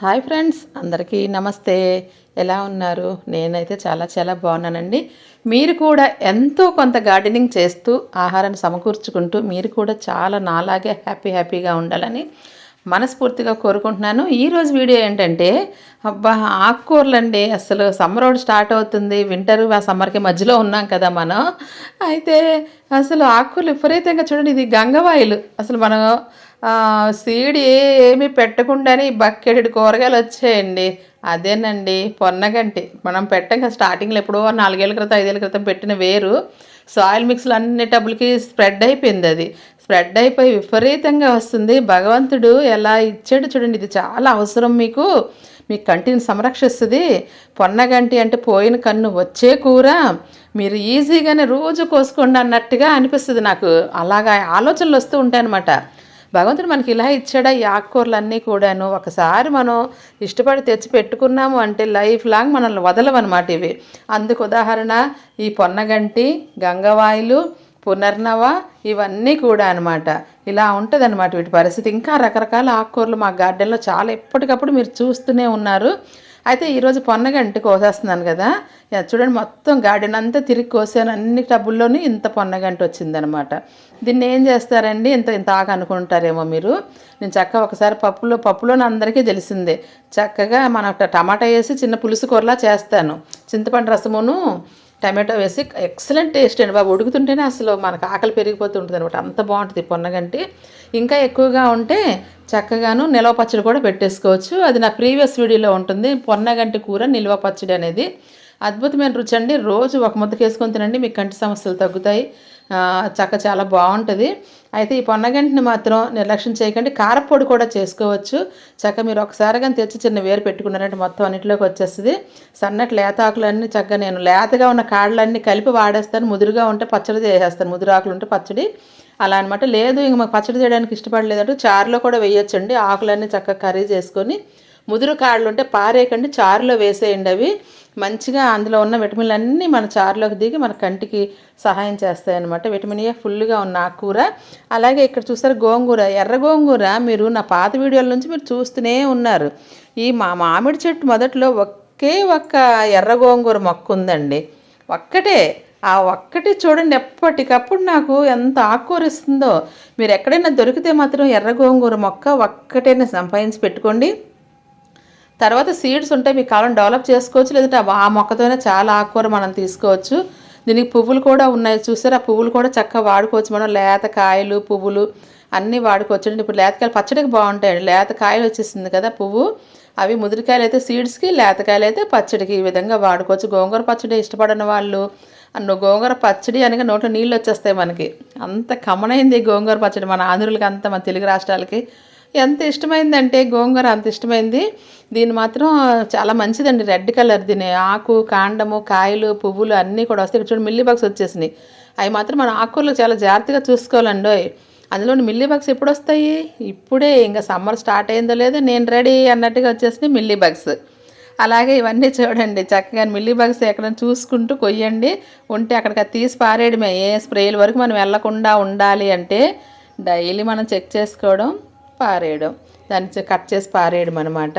Hi friends అందరికీ నమస్తే. ఎలా ఉన్నారు? నేనైతే చాలా చాలా బాగున్నానండి. మీరు కూడా ఎంతో కొంత గార్డెనింగ్ చేస్తూ ఆహారాన్ని సమకూర్చుకుంటూ మీరు కూడా చాలా నాలాగే హ్యాపీ హ్యాపీగా ఉండాలని మనస్ఫూర్తిగా కోరుకుంటున్నాను. ఈరోజు వీడియో ఏంటంటే అబ్బా ఆకుకూరలండి. అసలు సమ్మర్ ఒకటి స్టార్ట్ అవుతుంది. వింటర్ ఆ సమ్మర్కి మధ్యలో ఉన్నాం కదా మనం. అయితే అసలు ఆకుకూరలు విపరీతంగా చూడండి ఇది గంగవాయిలు. అసలు మనం ఆ, సీడ్ ఏమి పెట్టకుండానే ఈ కూరగాయలు వచ్చాయండి. అదేనండి పొన్నగంటి. మనం పెట్టంగా స్టార్టింగ్లో ఎప్పుడో నాలుగేళ్ళ క్రితం ఐదేళ్ళ క్రితం పెట్టిన వేరు. సాయిల్ మిక్స్లు అన్ని టబ్బులకి స్ప్రెడ్ అయిపోయింది అది. స్ప్రెడ్ అయిపోయి విపరీతంగా వస్తుంది. భగవంతుడు ఎలా ఇచ్చాడు చూడండి ఇది చాలా అవసరం మీకు. మీ కంటిని సంరక్షిస్తుంది. పొన్నగంటి అంటే పోయిన కన్ను వచ్చే కూర. మీరు ఈజీగానే రోజు కోసుకోండి అన్నట్టుగా అనిపిస్తుంది నాకు. అలాగా ఆలోచనలు వస్తూ ఉంటాయన్నమాట భగవంతుడు మనకి ఇలా ఇచ్చాడా? ఈ ఆకుకూరలన్నీ కూడాను. ఒకసారి మనం ఇష్టపడి తెచ్చి పెట్టుకున్నాము అంటే లైఫ్ లాంగ్ మనల్ని వదలవన్నమాట ఇవి. అందుకు ఉదాహరణ ఈ పొన్నగంటి గంగవాయిలు పునర్నవ ఇవన్నీ కూడా అనమాట ఇలా ఉంటుందన్నమాట వీటి పరిస్థితి. ఇంకా రకరకాల ఆకుకూరలు మా గార్డెన్లో చాలా ఎప్పటికప్పుడు మీరు చూస్తూనే ఉన్నారు. అయితే ఈరోజు పొన్నగంటి కోసేస్తున్నాను కదా. చూడండి మొత్తం గార్డెన్ అంతా తిరిగి కోసాను. అన్ని టబుల్లోనూ ఇంత పొన్నగంటి వచ్చిందనమాట దీన్ని ఏం చేస్తారండి? ఇంత ఇంత ఆకు అనుకుంటారేమో మీరు. నేను చక్కగా ఒకసారి పప్పులో పప్పులోని అందరికీ తెలిసిందే. చక్కగా మన టమాటా వేసి చిన్న పులుసు కూరలా చేస్తాను. చింతపండు రసమును టమాటో వేసి ఎక్సలెంట్ టేస్ట్ అండి బాబు. ఉడుకుతుంటేనే అసలు మనకు ఆకలి పెరిగిపోతూ ఉంటుంది అనమాట అంత బాగుంటుంది పొన్నగంటి. ఇంకా ఎక్కువగా ఉంటే చక్కగాను నిల్వ పచ్చడి కూడా పెట్టేసుకోవచ్చు. అది నా ప్రీవియస్ వీడియోలో ఉంటుంది. పొన్నగంటి కూర నిల్వ పచ్చడి అనేది. అద్భుతమైన రుచి అండి. రోజు ఒక ముద్దకు వేసుకొని తినండి మీకు కంటి సమస్యలు తగ్గుతాయి. చక్క చాలా బాగుంటుంది. అయితే ఈ పొన్నగంటిని మాత్రం నిర్లక్ష్యం చేయకండి. కారపొడి కూడా చేసుకోవచ్చు. చక్క మీరు ఒకసారి కానీ తెచ్చి చిన్న వేరు పెట్టుకున్నారంటే మొత్తం అన్నింటిలోకి వచ్చేస్తుంది. సన్నటి లేత ఆకులన్నీ చక్కగా నేను లేతగా ఉన్న కాడలన్నీ కలిపి వాడేస్తాను. ముదురుగా ఉంటే పచ్చడి చేసేస్తాను. ముదురు ఆకులు ఉంటే పచ్చడి. అలా అనమాట లేదు ఇంక మాకు పచ్చడి చేయడానికి ఇష్టపడలేదంటే చారులో కూడా వేయొచ్చండి. ఆకులన్నీ చక్కగా కర్రీ చేసుకొని ముదురు కాడలు ఉంటే పారేయకండి. చారులో వేసేయండి అవి. మంచిగా అందులో ఉన్న విటమిన్లు అన్నీ మన చారులోకి దిగి మన కంటికి సహాయం చేస్తాయన్నమాట. విటమిన్ ఏ ఫుల్గా ఉన్న ఆకుకూర. అలాగే ఇక్కడ చూస్తారు గోంగూర. ఎర్ర గోంగూర మీరు నా పాత వీడియోల నుంచి మీరు చూస్తూనే ఉన్నారు. ఈ మా మామిడి చెట్టు మొదట్లో ఒకే ఒక్క ఎర్ర గోంగూర మొక్క ఉందండి. ఒక్కటే. ఆ ఒక్కటి చూడండి ఎప్పటికప్పుడు నాకు ఎంత ఆకుకూర ఇస్తుందో. మీరు ఎక్కడైనా దొరికితే మాత్రం ఎర్ర గోంగూర మొక్క ఒక్కటైనా సంపాదించి పెట్టుకోండి. తర్వాత సీడ్స్ ఉంటే మీకు కాలం డెవలప్ చేసుకోవచ్చు లేదంటే ఆ మొక్కతోనే చాలా ఆకుకూర మనం తీసుకోవచ్చు. దీనికి పువ్వులు కూడా ఉన్నాయి. చూసారు? ఆ పువ్వులు కూడా చక్కగా వాడుకోవచ్చు మనం. లేత కాయలు పువ్వులు అన్నీ వాడుకోవచ్చు. అండి ఇప్పుడు లేతకాయలు పచ్చడికి బాగుంటాయండి. లేత కాయలు వచ్చేసింది కదా పువ్వు. అవి ముదిరికాయలు అయితే సీడ్స్కి లేతకాయలు అయితే పచ్చడికి ఈ విధంగా వాడుకోవచ్చు. గోంగూర పచ్చడి ఇష్టపడని వాళ్ళు అన్న గోంగూర పచ్చడి అనగా నోట్లో నీళ్ళు వచ్చేస్తాయి మనకి. అంత కమనైంది గోంగూర పచ్చడి మన ఆంధ్రులకి అంత మన తెలుగు రాష్ట్రాలకి. ఎంత ఇష్టమైందంటే గోంగూర అంత ఇష్టమైంది. దీని మాత్రం చాలా మంచిదండి. రెడ్ కలర్ దీని ఆకు కాండము కాయలు పువ్వులు అన్నీ కూడా వస్తాయి. ఇక్కడ చూడండి మిల్లీ బాక్స్ వచ్చేసినాయి. అవి మాత్రం మన ఆకులు చాలా జాగ్రత్తగా చూసుకోవాలండి. అందులో మిల్లీ బగ్స్ ఎప్పుడు వస్తాయి? ఇప్పుడే. ఇంకా సమ్మర్ స్టార్ట్ అయిందో లేదో నేను రెడీ అన్నట్టుగా వచ్చేసినాయి మిల్లీ బగ్స్ అలాగే ఇవన్నీ చూడండి. చక్కగా మిల్లీ బగ్స్ ఎక్కడ చూసుకుంటూ కొయ్యండి. ఉంటే అక్కడికి తీసి పారేయడమే. ఏ స్ప్రేల వరకు మనం వెళ్ళకుండా ఉండాలి అంటే డైలీ మనం చెక్ చేసుకోవడం పారేయడం. దాన్ని కట్ చేసి పారేయడం అనమాట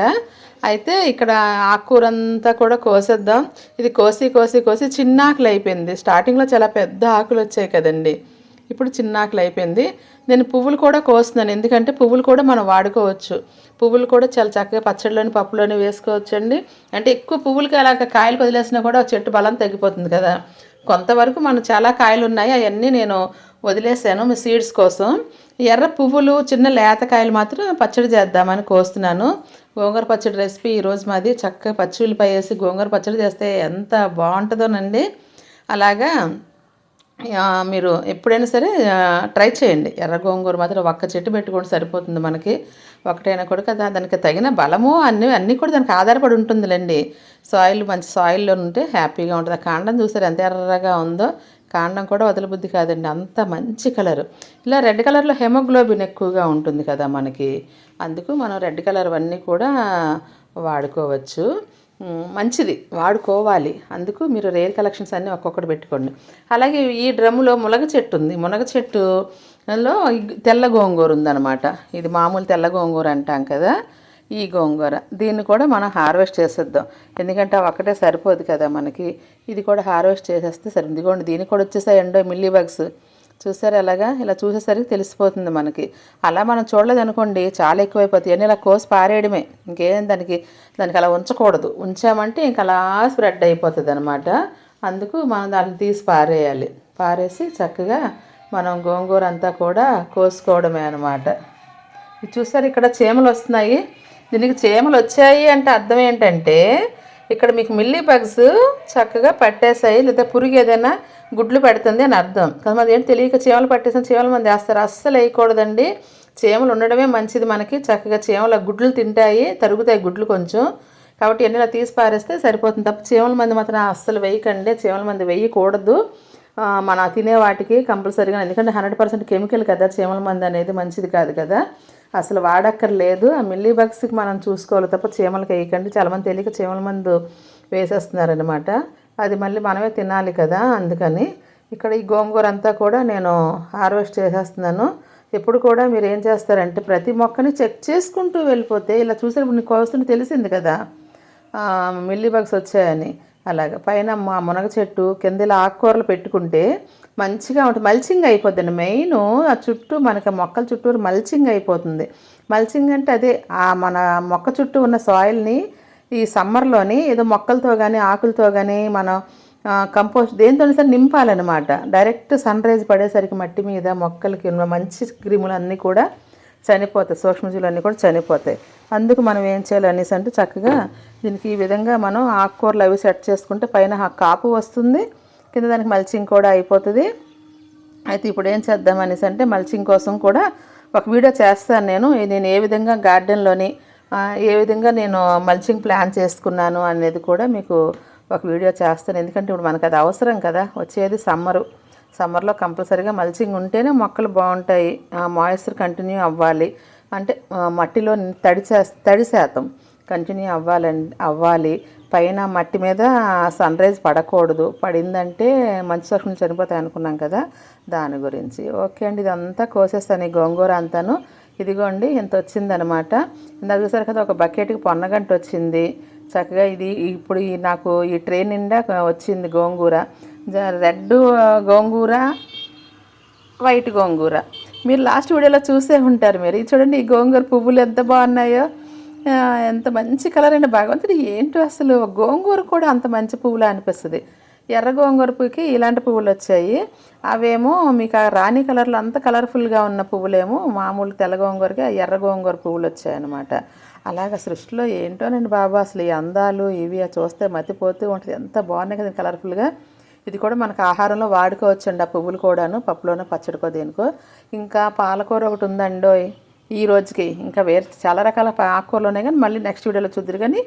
అయితే ఇక్కడ ఆకుకూర అంతా కూడా కోసేద్దాం. ఇది కోసి కోసి కోసి చిన్న ఆకులు అయిపోయింది స్టార్టింగ్లో చాలా పెద్ద ఆకులు వచ్చాయి కదండి. ఇప్పుడు చిన్న ఆకులు అయిపోయింది. నేను పువ్వులు కూడా కోస్తున్నాను. ఎందుకంటే పువ్వులు కూడా మనం వాడుకోవచ్చు. పువ్వులు కూడా చాలా చక్కగా పచ్చడిలోని పప్పులోని వేసుకోవచ్చు అండి అంటే ఎక్కువ పువ్వులకి అలాగ కాయలు వదిలేసినా కూడా చెట్టు బలం తగ్గిపోతుంది కదా. కొంతవరకు మనం చాలా కాయలు ఉన్నాయి. అవన్నీ నేను వదిలేసాను మీ సీడ్స్ కోసం. ఎర్ర పువ్వులు చిన్న లేతకాయలు మాత్రం పచ్చడి చేద్దామని కోస్తున్నాను. గోంగూర పచ్చడి రెసిపీ ఈరోజు మాది. చక్కగా పచ్చి ఉల్లిపాయ వేసి గోంగూర పచ్చడి చేస్తే ఎంత బాగుంటుందోనండి. అలాగా మీరు ఎప్పుడైనా సరే ట్రై చేయండి. ఎర్ర గోంగూర మాత్రం ఒక్క చెట్టు పెట్టుకోండి సరిపోతుంది మనకి. ఒకటైనా కూడా కదా దానికి తగిన బలము అన్ని అన్నీ కూడా దానికి ఆధారపడి ఉంటుందిలేండి. సాయిల్ మంచి సాయిల్లో ఉంటే హ్యాపీగా ఉంటుంది. ఆ కాండం చూసారు ఎంత ఎర్రగా ఉందో. కాండం కూడా వదలబుద్ధి కాదండి. అంత మంచి కలర్. ఇలా రెడ్ కలర్లో హెమోగ్లోబిన్ ఎక్కువగా ఉంటుంది కదా మనకి. అందుకు మనం రెడ్ కలర్ అన్నీ కూడా వాడుకోవచ్చు. మంచిది. వాడుకోవాలి. అందుకు మీరు రేర్ కలెక్షన్స్ అన్నీ ఒక్కొక్కటి పెట్టుకోండి. అలాగే ఈ డ్రమ్ములో మునగ చెట్టు ఉంది. మునగ చెట్టులో తెల్ల గోంగూర ఉందన్నమాట. ఇది మామూలు తెల్ల గోంగూర అంటాం కదా. ఈ గోంగూర. దీన్ని కూడా మనం హార్వెస్ట్ చేసేద్దాం. ఎందుకంటే ఒకటే ఒక్కటే సరిపోదు కదా మనకి. ఇది కూడా హార్వెస్ట్ చేసేస్తే సరే ఇదిగోండి దీనికి కూడా వచ్చేసాయండో మిల్లీ బగ్స్. చూసారు ఎలాగా? ఇలా చూసేసరికి తెలిసిపోతుంది మనకి. అలా మనం చూడలేదు అనుకోండి చాలా ఎక్కువైపోతాయి. అని ఇలా కోసి పారేయడమే. ఇంకేం దానికి దానికి అలా ఉంచకూడదు. ఉంచామంటే ఇంక అలా స్ప్రెడ్ అయిపోతుంది అనమాట అందుకు మనం దాన్ని తీసి పారేయాలి. పారేసి చక్కగా మనం గోంగూర అంతా కూడా కోసుకోవడమే అనమాట. ఇది చూసారు ఇక్కడ చీమలు వస్తున్నాయి. దీనికి చీమలు వచ్చాయి అంటే అర్థం ఏంటంటే ఇక్కడ మీకు మిల్లీ బగ్స్ చక్కగా పట్టేసాయి లేదా పురుగు ఏదైనా గుడ్లు పెడుతుంది అని అర్థం. కొంతమంది ఏంటి తెలియక చీమలు పట్టేసిన చీమలు మంది వేస్తారు. అస్సలు వేయకూడదండి. చీమలు ఉండడమే మంచిది మనకి. చక్కగా చీమల గుడ్లు తింటాయి తరుగుతాయి గుడ్లు కొంచెం. కాబట్టి ఎన్ని ఇలా తీసి పారేస్తే సరిపోతుంది. తప్ప చీమల మంది మాత్రం అస్సలు వేయకండి. చీమల మంది వేయకూడదు. మన తినే వాటికి కంపల్సరీగా ఎందుకంటే హండ్రెడ్ పర్సెంట్ కెమికల్ కదా చీమల మంది అనేది మంచిది కాదు కదా. అసలు వాడక్కర్లేదు. ఆ మిల్లీ బగ్స్కి మనం చూసుకోవాలి తప్ప చీమలకి వేయకండి. చాలామంది తెలియక చీమల మందు వేసేస్తున్నారనమాట అది మళ్ళీ మనమే తినాలి కదా అందుకని. ఇక్కడ ఈ గోంగూర అంతా కూడా నేను హార్వెస్ట్ చేసేస్తున్నాను. ఎప్పుడు కూడా మీరు ఏం చేస్తారంటే ప్రతి మొక్కని చెక్ చేసుకుంటూ వెళ్ళిపోతే ఇలా చూసినప్పుడు నీకు కోస్తుంటే తెలిసింది కదా మిల్లీ బగ్స్ వచ్చాయని. అలాగ. పైన మా మునగ చెట్టు కింద ఇలా ఆకుకూరలు పెట్టుకుంటే మంచిగా ఉంటుంది మల్చింగ్ అయిపోద్దండి. మెయిన్ ఆ చుట్టూ మనకి మొక్కల చుట్టూరు మల్చింగ్ అయిపోతుంది. మల్చింగ్ అంటే అదే ఆ మన మొక్క చుట్టూ ఉన్న సాయిల్ని ఈ సమ్మర్లోని ఏదో మొక్కలతో కానీ ఆకులతో కానీ మనం కంపోస్ట్ దేంతో సరే నింపాలన్నమాట. డైరెక్ట్ సన్ రైజ్ పడేసరికి మట్టి మీద మొక్కలకి ఉన్న మంచి క్రిములు అన్నీ కూడా చనిపోతాయి. సూక్ష్మజీవులు అన్నీ కూడా చనిపోతాయి. అందుకు మనం ఏం చేయాలి అనేసి అంటే చక్కగా దీనికి ఈ విధంగా మనం ఆకుకూరలు అవి సెట్ చేసుకుంటే పైన కాపు వస్తుంది. కింద దానికి మల్చింగ్ కూడా అయిపోతుంది. అయితే ఇప్పుడు ఏం చేద్దాం అనేసి అంటే మల్చింగ్ కోసం కూడా ఒక వీడియో చేస్తాను నేను. నేను ఏ విధంగా గార్డెన్లోని ఏ విధంగా నేను మల్చింగ్ ప్లాన్ చేసుకున్నాను అనేది కూడా మీకు ఒక వీడియో చేస్తాను. ఎందుకంటే ఇప్పుడు మనకు అది అవసరం కదా. వచ్చేది సమ్మరు. సమ్మర్లో కంపల్సరీగా మల్చింగ్ ఉంటేనే మొక్కలు బాగుంటాయి. మాయిశ్చర్ కంటిన్యూ అవ్వాలి. అంటే మట్టిలో తడి తడి శాతం కంటిన్యూ అవ్వాలండి అవ్వాలి. పైన మట్టి మీద సన్ రైజ్ పడకూడదు. పడిందంటే మంచి సూక్ష్మలు చనిపోతాయి అనుకున్నాం కదా దాని గురించి. ఓకే అండి ఇదంతా కోసేస్తాను ఈ గోంగూర అంతాను. ఇదిగోండి ఇంత వచ్చిందనమాట. ఇందాక చూసారు కదా ఒక బకెట్కి పొన్నగంట వచ్చింది. చక్కగా ఇది ఇప్పుడు ఈ నాకు ఈ ట్రైన్ నిండా వచ్చింది గోంగూర. రెడ్ గోంగూర వైట్ గోంగూర. మీరు లాస్ట్ వీడియోలో చూసే ఉంటారు మీరు. చూడండి ఈ గోంగూర పువ్వులు ఎంత బాగున్నాయో. ఎంత మంచి కలర్ అండి భగవంతుడు ఏంటో అసలు. గోంగూర కూడా అంత మంచి పువ్వులా అనిపిస్తుంది. ఎర్ర గోంగూర పువ్వుకి ఇలాంటి పువ్వులు వచ్చాయి. అవేమో మీకు ఆ రాణి కలర్లో అంత కలర్ఫుల్గా ఉన్న పువ్వులేమో మామూలు తెల్ల గోంగూరకి ఆ ఎర్ర గోంగూర పువ్వులు వచ్చాయన్నమాట. అలాగ సృష్టిలో ఏంటోనండి బాబా అసలు ఈ అందాలు ఇవి చూస్తే మతిపోతూ ఉంటుంది. ఎంత బాగున్నాయి కదండి కలర్ఫుల్గా. ఇది కూడా మనకు ఆహారంలో వాడుకోవచ్చండి ఆ పువ్వులు కూడాను పప్పులోనో పచ్చడికో దేనికో. ఇంకా పాలకూర ఒకటి ఉందండోయ్ ఈ రోజుకి. ఇంకా వేరే చాలా రకాల ఆకుకూరలు ఉన్నాయి కానీ మళ్ళీ నెక్స్ట్ వీడియోలో చూద్దరు కానీ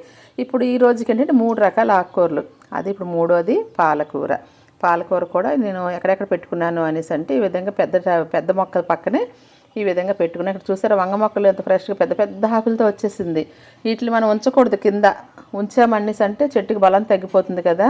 ఇప్పుడు ఈ రోజుకి ఏంటంటే మూడు రకాల ఆకుకూరలు. అది ఇప్పుడు మూడోది పాలకూర. పాలకూర కూడా నేను ఎక్కడెక్కడ పెట్టుకున్నాను అనేసి అంటే ఈ విధంగా పెద్ద పెద్ద మొక్కల పక్కనే ఈ విధంగా పెట్టుకుని ఇక్కడ చూసారా వంగ మొక్కలు ఎంత ఫ్రెష్గా పెద్ద పెద్ద ఆకులతో వచ్చేసింది. వీటిని మనం ఉంచకూడదు కింద. ఉంచామనేసి అంటే చెట్టుకి బలం తగ్గిపోతుంది కదా.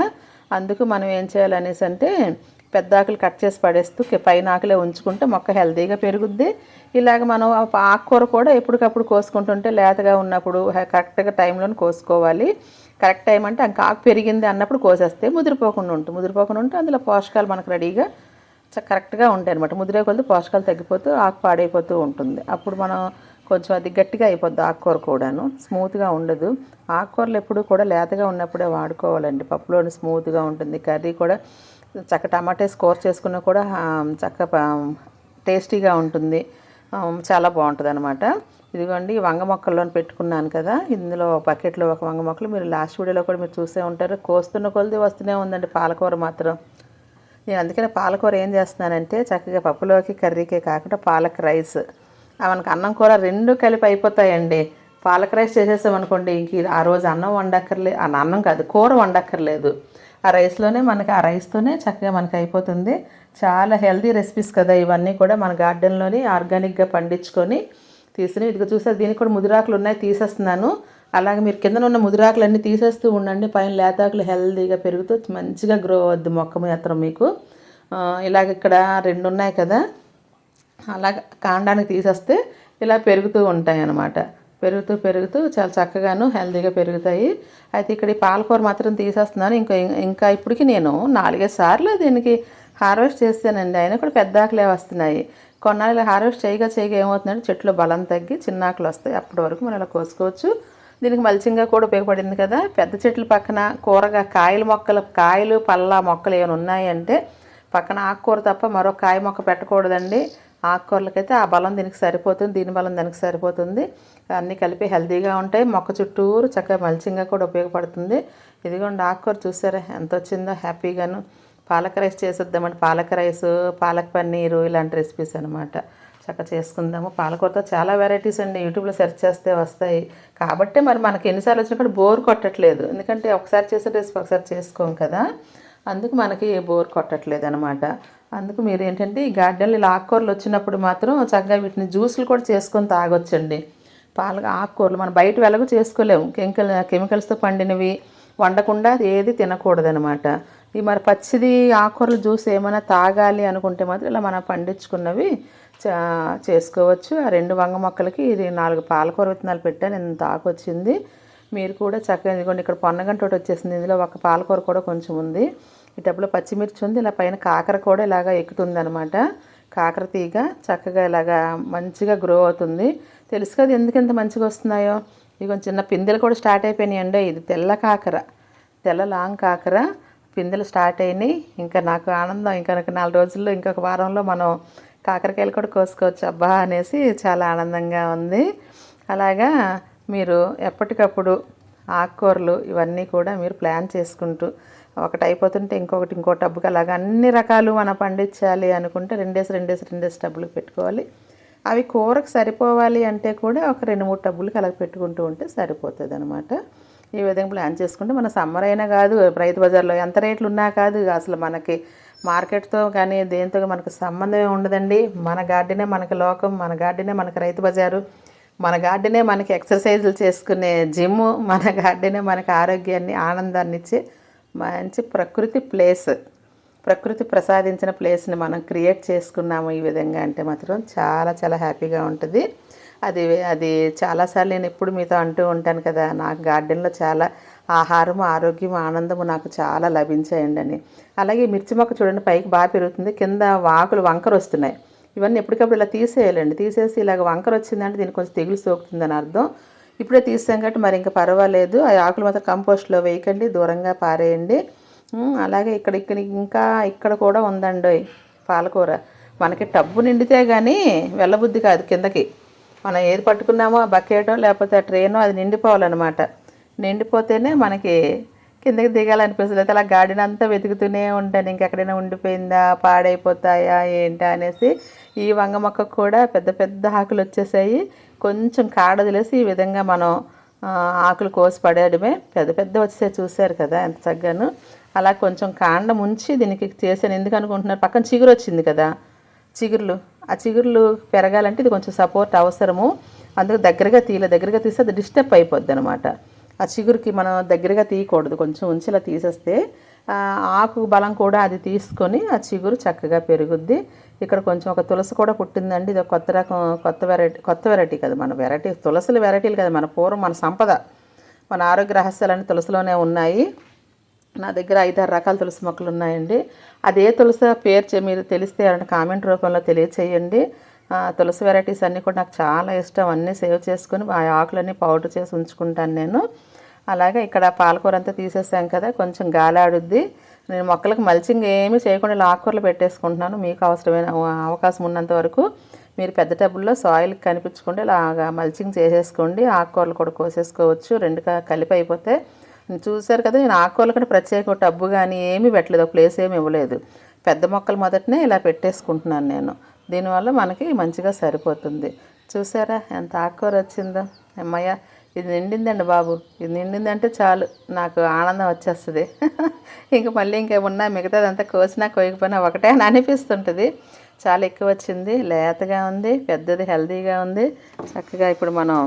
అందుకు మనం ఏం చేయాలనేసి అంటే పెద్ద ఆకులు కట్ చేసి పడేస్తూ పైన ఆకులే ఉంచుకుంటే మొక్క హెల్తీగా పెరుగుద్ది. ఇలాగ మనం ఆకుకూర కూడా ఎప్పటికప్పుడు కోసుకుంటుంటే లేతగా ఉన్నప్పుడు కరెక్ట్గా టైంలో కోసుకోవాలి. కరెక్ట్ టైం అంటే ఇంకా ఆకు పెరిగింది అన్నప్పుడు కోసేస్తే ముదిరిపోకుండా ఉంటుంది. ముదిరిపోకుండా ఉంటే అందులో పోషకాలు మనకు రెడీగా చ- కరెక్ట్గా ఉంటాయి అనమాట ముదిరే కొద్ది పోషకాలు తగ్గిపోతూ ఆకు పాడైపోతూ ఉంటుంది. అప్పుడు మనం కొంచెం అది గట్టిగా అయిపోద్ది ఆకుకూర కూడాను. స్మూత్గా ఉండదు. ఆకుకూరలు ఎప్పుడు కూడా లేతగా ఉన్నప్పుడే వాడుకోవాలండి. పప్పులోని స్మూత్గా ఉంటుంది. కర్రీ కూడా చక్క టమాటే స్కోర్ కూర చేసుకున్నా కూడా చక్క టేస్టీగా ఉంటుంది. చాలా బాగుంటుంది అనమాట ఇదిగోండి వంగ మొక్కల్లో పెట్టుకున్నాను కదా. ఇందులో బకెట్లో ఒక వంగ మొక్కలు. మీరు లాస్ట్ వీడియోలో కూడా మీరు చూసే ఉంటారు. కోస్తున్న కొలది వస్తూనే ఉందండి పాలకూర మాత్రం. నేను అందుకనే పాలకూర ఏం చేస్తున్నానంటే చక్కగా పప్పులోకి కర్రీకే కాకుండా పాలక్ రైస్ మనకు అన్నం కూర రెండు కలిపి అయిపోతాయండి. పాలక్ రైస్ చేసేసామనుకోండి ఇంక ఆ రోజు అన్నం వండక్కర్లే ఆ అన్నం కాదు కూర వండక్కర్లేదు. ఆ రైస్లోనే మనకి ఆ రైస్తోనే చక్కగా మనకి అయిపోతుంది. చాలా హెల్తీ రెసిపీస్ కదా ఇవన్నీ కూడా మన గార్డెన్లోని ఆర్గానిక్గా పండించుకొని తీసినవి. ఇదిగో చూసారు దీనికి కూడా ముదిరాకులు ఉన్నాయి తీసేస్తున్నాను. అలాగే మీరు కింద ఉన్న ముదిరాకులు అన్నీ తీసేస్తూ ఉండండి. పైన లేతాకులు హెల్దీగా పెరుగుతూ మంచిగా గ్రో అవుద్ది మొక్క మాత్రం మీకు. ఇలాగ ఇక్కడ రెండు ఉన్నాయి కదా. అలా కాండానికి తీసేస్తే ఇలా పెరుగుతూ ఉంటాయి అన్నమాట పెరుగుతూ పెరుగుతూ చాలా చక్కగాను హెల్తీగా పెరుగుతాయి. అయితే ఇక్కడ ఈ పాలకూర మాత్రం తీసేస్తున్నాను. ఇంకా ఇంకా ఇప్పటికి నేను నాలుగైదు సార్లు దీనికి హార్వెస్ట్ చేస్తానండి. అయినా కూడా పెద్ద ఆకులే వస్తున్నాయి. కొన్నాళ్ళు హార్వెస్ట్ చేయగా చేయగా ఏమవుతుందంటే చెట్లు బలం తగ్గి చిన్న ఆకులు వస్తాయి. అప్పటి వరకు మనం ఇలా కోసుకోవచ్చు. దీనికి మల్చింగా కూడా ఉపయోగపడింది కదా. పెద్ద చెట్ల పక్కన కూరగా కాయల మొక్కలు కాయలు పళ్ళ మొక్కలు ఏమైనా ఉన్నాయంటే పక్కన ఆకుకూర తప్ప మరో కాయ మొక్క పెట్టకూడదండి. ఆకుకూరలకైతే ఆ బలం దీనికి సరిపోతుంది దీని బలం దానికి సరిపోతుంది. అన్నీ కలిపి హెల్తీగా ఉంటాయి. మొక్క చుట్టూరు చక్కగా మల్చింగా కూడా ఉపయోగపడుతుంది. ఇదిగోండి ఆకుకూర చూసారా? ఎంత వచ్చిందో హ్యాపీగాను. పాలక్ రైస్ చేసేద్దామండి. పాలక్ రైస్ పాలక్ పన్నీరు ఇలాంటి రెసిపీస్ అనమాట చక్కగా చేసుకుందాము. పాలకూరతో చాలా వెరైటీస్ అండి. యూట్యూబ్లో సెర్చ్ చేస్తే వస్తాయి. కాబట్టి మరి మనకి ఎన్నిసార్లు వచ్చినా కూడా బోర్ కొట్టట్లేదు. ఎందుకంటే ఒకసారి చేసే రెసిపీ ఒకసారి చేసుకోం కదా. అందుకు మనకి బోర్ కొట్టట్లేదు అనమాట అందుకు మీరు ఏంటంటే ఈ గార్డెన్లు ఇలా ఆకుకూరలు వచ్చినప్పుడు మాత్రం చక్కగా వీటిని జ్యూసులు కూడా చేసుకొని తాగొచ్చండి. పాల ఆకుకూరలు మనం బయట వెలగ చేసుకోలేము. కెమికల్ కెమికల్స్తో పండినవి వండకుండా ఏది తినకూడదనమాట ఈ మరి పచ్చిది ఆకుకూరలు జ్యూస్ ఏమైనా తాగాలి అనుకుంటే మాత్రం ఇలా మనం పండించుకున్నవి చేసుకోవచ్చు. ఆ రెండు వంగ మొక్కలకి ఇది నాలుగు పాలకూర విత్తనాలు పెట్టాను. ఇంత ఆకు వచ్చింది మీరు కూడా చక్కగా ఇదిగోండి ఇక్కడ పొన్నగంట ఒకటి వచ్చేసింది. ఇందులో ఒక పాలకూర కూడా కొంచెం ఉంది. ఈ టబ్లో పచ్చిమిర్చి ఉంది. ఇలా పైన కాకర కూడా ఇలాగా ఎక్కుతుంది అనమాట కాకర తీగ చక్కగా ఇలాగా మంచిగా గ్రో అవుతుంది. తెలుసు కదా ఎందుకు ఎంత మంచిగా వస్తున్నాయో? ఇవి కొంచెం చిన్న పిందెలు కూడా స్టార్ట్ అయిపోయినాయండి. ఇది తెల్ల కాకర. తెల్ల లాంగ్ కాకర. పిందెలు స్టార్ట్ అయినాయి. ఇంకా నాకు ఆనందం. ఇంకా నాకు నాలుగు రోజుల్లో ఇంకొక వారంలో మనం కాకరకాయలు కూడా కోసుకోవచ్చు. అబ్బా అనేసి చాలా ఆనందంగా ఉంది. అలాగా మీరు ఎప్పటికప్పుడు ఆకుకూరలు ఇవన్నీ కూడా మీరు ప్లాన్ చేసుకుంటూ ఒకటి అయిపోతుంటే ఇంకొకటి ఇంకో టబ్బుకి అలాగా అన్ని రకాలు మనం పండించాలి అనుకుంటే రెండేసి రెండేసి రెండేసి టబ్బులు పెట్టుకోవాలి. అవి కూరకు సరిపోవాలి అంటే కూడా ఒక రెండు మూడు టబ్బులకి అలా పెట్టుకుంటూ ఉంటే సరిపోతుంది అనమాట ఈ విధంగా ప్లాన్ చేసుకుంటే మన సమ్మర్ అయినా కాదు రైతు బజార్లో ఎంత రేట్లు ఉన్నా కాదు అసలు మనకి మార్కెట్తో కానీ దేంతో మనకు సంబంధమే ఉండదండి. మన గార్డెనే మనకి లోకం మన గార్డెనే మనకి రైతు బజారు మన గార్డెనే మనకి ఎక్సర్సైజులు చేసుకునే జిమ్ మన గార్డెనే మనకి ఆరోగ్యాన్ని ఆనందాన్ని ఇచ్చే మంచి ప్రకృతి ప్లేస్. ప్రకృతి ప్రసాదించిన ప్లేస్ని మనం క్రియేట్ చేసుకున్నాము ఈ విధంగా అంటే మాత్రం చాలా చాలా హ్యాపీగా ఉంటుంది. అది అది చాలాసార్లు నేను ఎప్పుడు మీతో అంటూ ఉంటాను కదా నాకు గార్డెన్లో చాలా ఆహారం ఆరోగ్యం ఆనందము నాకు చాలా లభించాయండి అని. అలాగే మిర్చి మొక్క చూడండి పైకి బాగా పెరుగుతుంది కింద వాకులు వంకర వస్తున్నాయి. ఇవన్నీ ఎప్పటికప్పుడు ఇలా తీసేయాలండి. తీసేసి ఇలాగ వంకర వచ్చిందంటే దీనికి కొంచెం తెగులు సోకుతుందని అర్థం. ఇప్పుడే తీసాం కాబట్టి మరి ఇంకా పర్వాలేదు. ఆ ఆకులు మాత్రం కంపోస్ట్లో వేయకండి దూరంగా పారేయండి. అలాగే ఇక్కడ ఇక్కడ ఇంకా ఇక్కడ కూడా ఉందండి పాలకూర. మనకి టబ్బు నిండితే కానీ వెళ్ళబుద్ధి కాదు కిందకి. మనం ఏది పట్టుకున్నామో ఆ బకెటో లేకపోతే ఆ ట్రైనో అది నిండిపోవాలన్నమాట. నిండిపోతేనే మనకి కిందకి దిగాలనిపిస్తుంది అయితే అలా గార్డెన్ అంతా వెతుకుతూనే ఉంటాను. ఇంకెక్కడైనా ఉండిపోయిందా? పాడైపోతాయా? ఏంటా? అనేసి ఈ వంగ మొక్కకు కూడా పెద్ద పెద్ద ఆకులు వచ్చేసాయి. కొంచెం కాడ వదిలేసి ఈ విధంగా మనం ఆకులు కోసి పడేయడమే పెద్ద పెద్ద వచ్చేసాయి. చూశారు కదా ఎంత చక్కగాను. అలా కొంచెం కాండం ఉంచి దీనికి చేశాను. ఎందుకు అనుకుంటున్నారు? పక్కన చిగురు వచ్చింది కదా. చిగుర్లు. ఆ చిగుర్లు పెరగాలంటే ఇది కొంచెం సపోర్ట్ అవసరము. అందుకు దగ్గరగా తీయలే దగ్గరగా తీస్తే అది డిస్టర్బ్ అయిపోద్ది అనమాట ఆ చిగురుకి మనం దగ్గరగా తీయకూడదు. కొంచెం ఉంచిలా తీసేస్తే ఆకు బలం కూడా అది తీసుకొని ఆ చిగురు చక్కగా పెరుగుద్ది. ఇక్కడ కొంచెం ఒక తులసి కూడా పుట్టిందండి. ఇది ఒక కొత్త రకం కొత్త వెరైటీ కొత్త వెరైటీ కదా మన వెరైటీ తులసులు వెరైటీలు కదా మన పూర్వం మన సంపద. మన ఆరోగ్య రహస్యాలన్నీ తులసిలోనే ఉన్నాయి. నా దగ్గర ఐదారు రకాల తులసి మొక్కలు ఉన్నాయండి. అదే తులసి పేరు మీరు తెలిస్తే కామెంట్ రూపంలో తెలియచేయండి. తులసి వెరైటీస్ అన్నీ కూడా నాకు చాలా ఇష్టం. అన్నీ సేవ్ చేసుకుని ఆ ఆకులన్నీ పౌడర్ చేసి ఉంచుకుంటాను నేను. అలాగే ఇక్కడ పాలకూర అంతా తీసేసాం కదా కొంచెం గాలాడుద్ది నేను మొక్కలకు మల్చింగ్ ఏమీ చేయకుండా ఇలా ఆకుకూరలు పెట్టేసుకుంటున్నాను. మీకు అవసరమైన అవకాశం ఉన్నంత వరకు మీరు పెద్ద టబ్బుల్లో సాయిల్ కనిపించకుండా ఇలాగా మల్చింగ్ చేసేసుకోండి. ఆకుకూరలు కూడా కోసేసుకోవచ్చు. రెండు కలిపి అయిపోతే. చూశారు కదా నేను ఆకుకూరలు కూడా ప్రత్యేక టబ్బు కానీ ఏమీ పెట్టలేదు. ఒక ప్లేస్ ఏమి ఇవ్వలేదు. పెద్ద మొక్కలు మొదటనే ఇలా పెట్టేసుకుంటున్నాను నేను. దీనివల్ల మనకి మంచిగా సరిపోతుంది. చూసారా? ఎంత ఆకుకూర వచ్చిందో. అమ్మయ్య ఇది నిండిందండి బాబు. ఇది నిండిందంటే చాలు. నాకు ఆనందం వచ్చేస్తుంది. ఇంక మళ్ళీ ఇంకా మిగతాదంతా కోసినా కోయకపోయినా ఒకటే అని అనిపిస్తుంటుంది. చాలా ఎక్కువ వచ్చింది. లేతగా ఉంది పెద్దది హెల్తీగా ఉంది. చక్కగా ఇప్పుడు మనం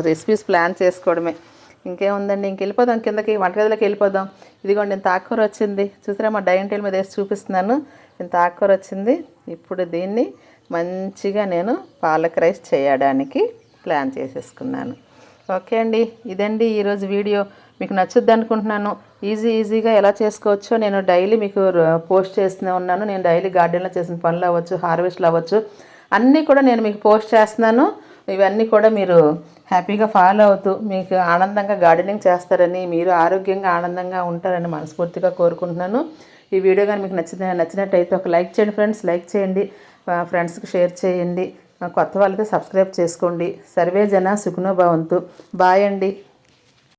రెసిపీస్ ప్లాన్ చేసుకోవడమే. ఇంకేముందండి ఇంక వెళ్ళిపోదాం కిందకి వంటగదిలోకి వెళ్ళిపోదాం. ఇదిగోండి ఇంత ఆకుకూర వచ్చింది. చూసారా మా డైనింగ్ టేబుల్ మీద వేసి చూపిస్తున్నాను. ఇంత ఆకుకూర వచ్చింది. ఇప్పుడు దీన్ని మంచిగా నేను పాలక్ రైస్ చేయడానికి ప్లాన్ చేసేసుకున్నాను. ఓకే అండి ఇదండి ఈరోజు వీడియో. మీకు నచ్చుద్ది అనుకుంటున్నాను. ఈజీ ఈజీగా ఎలా చేసుకోవచ్చో నేను డైలీ మీకు పోస్ట్ చేస్తూనే ఉన్నాను. నేను డైలీ గార్డెన్లో చేసిన పనులు అవ్వచ్చు హార్వెస్ట్లు అవ్వచ్చు. అన్నీ కూడా నేను మీకు పోస్ట్ చేస్తున్నాను. ఇవన్నీ కూడా మీరు హ్యాపీగా ఫాలో అవుతూ మీకు ఆనందంగా గార్డెనింగ్ చేస్తారని మీరు ఆరోగ్యంగా ఆనందంగా ఉంటారని మనస్ఫూర్తిగా కోరుకుంటున్నాను. ఈ వీడియో కానీ మీకు నచ్చిన నచ్చినట్టయితే ఒక లైక్ చేయండి ఫ్రెండ్స్. లైక్ చేయండి ఫ్రెండ్స్కి షేర్ చేయండి. కొత్త వాళ్ళకి సబ్స్క్రైబ్ చేసుకోండి. సర్వే జన సుఖనో భవంతు. బాయ్ అండి.